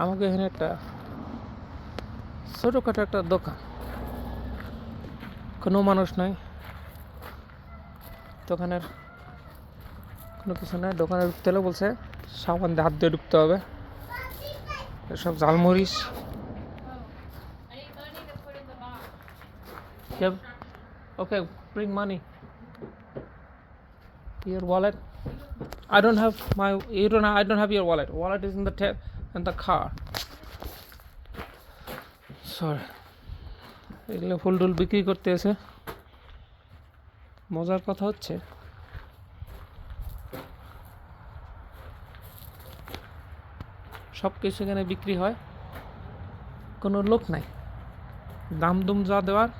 আমাকে এখানে একটা ছোটোখাটো একটা দোকান। কোনো মানুষ নাই। দোকানের কোনো কিছু নাই। দোকানে ঢুকতে হলে বলছে, সাবান দিয়ে হাত দিয়ে ঢুকতে হবে। এসব ঝালমরিচ। Okay bring money your wallet I don't have my you don't I don't have your wallet wallet is in the in the car. Sorry. এগুলো ফুল টুল বিক্রি করতে এসে মজার কথা হচ্ছে। সব কিছু এখানে বিক্রি হয়। কোনো লোক নাই। দাম দুম যা দেওয়ার।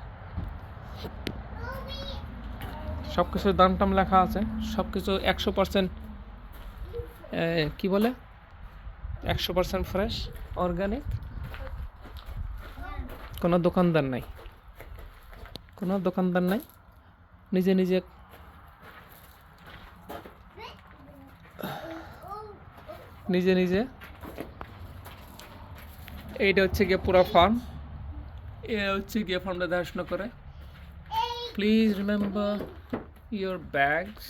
সব কিছুর দাম টাম লেখা আছে। সব কিছু একশো পার্সেন্ট কী বলে? একশো পার্সেন্ট ফ্রেশ, অর্গানিক। কোনো দোকানদার নাই। কোনো দোকানদার নাই। নিজে নিজে নিজে নিজে এইটা হচ্ছে গিয়ে পুরো ফার্ম এ হচ্ছে গিয়ে ফার্মটা দেখাশোনা করে। Please remember your bags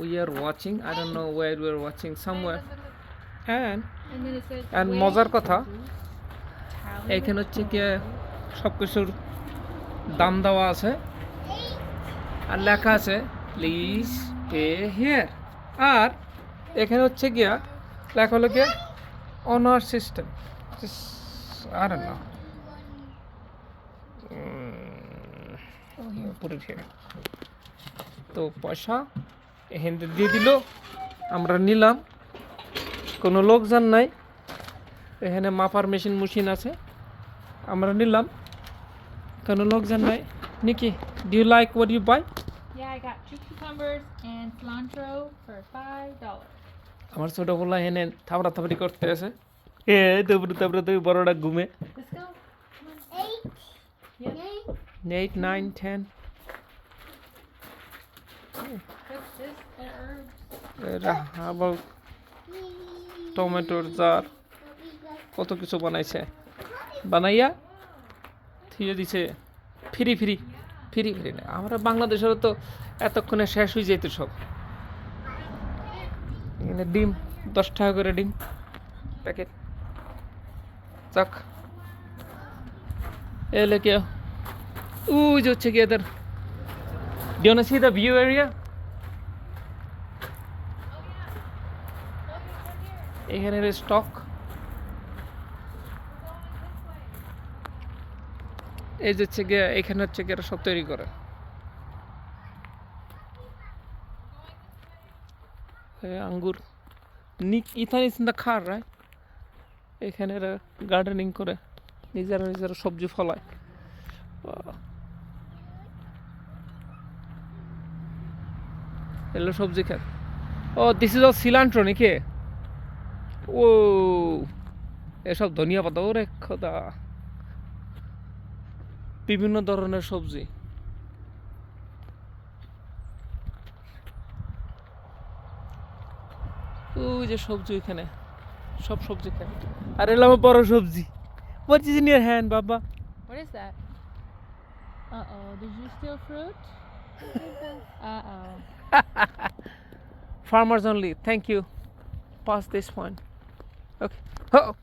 we are watching I don't know where we are watching, somewhere and wait মজার কথা এখানে হচ্ছে গিয়ে সব কিছুর দাম দেওয়া আছে। আর লেখা আছে প্লিজ পে হিয়ার আর এখানে হচ্ছে গিয়া লেখা হলো গিয়ে অনার সিস্টেম আর না তো পয়সা এখান দিয়ে দিল আমরা নিলাম। কোনো লোকজন নাই। এখানে মাপার মেশিন মেশিন আছে। আমরা নিলাম। কোনো লোকজন নাই। Nikki do you like what you buy Yeah, I got two cucumbers and cilantro for five dollars. আমার ছোট বলা এখানে থাবড়া থাবড়ি করতে আছে। এ তারপরে তারপরে তুই বড়টা ঘুমে। Let's go. Eight. Yep. Eight nine ten What's টমেটোর জার, কত কিছু বানাইছে। বানাইয়া থিয়ে দিছে। ফ্রি ফ্রি ফ্রি ফ্রি না। আমরা বাংলাদেশেরও তো এতক্ষণে শেষ হয়ে যেত সব। এখানে ডিম, দশ টাকা করে ডিম, প্যাকেট। চাক এলে কে? উই যে হচ্ছে কি এদের? Do you want to area? এখানের স্টক এই যে হচ্ছে গিয়ে, এখানে হচ্ছে গিয়ে সব তৈরি করে। আঙ্গুর। নিক ইথান ইস খার রায় এখানে গার্ডেনিং করে। নিজেরা নিজেরা সবজি ফলায়। এগুলো সবজি খায়। ও দিস ইজ অ সিলান্ট্রো নাকি? ও এসব ধনিয়া পাতা ওরে খোদা বিভিন্ন ধরনের সবজি ওই যে সবজি এখানে সব সবজি খায় আর এলাম বড় সবজি What is in your hand, বাবা What is that? Uh oh. Did you steal fruit? uh oh. Farmers only. Thank you. Pass this one. Okay. Oh.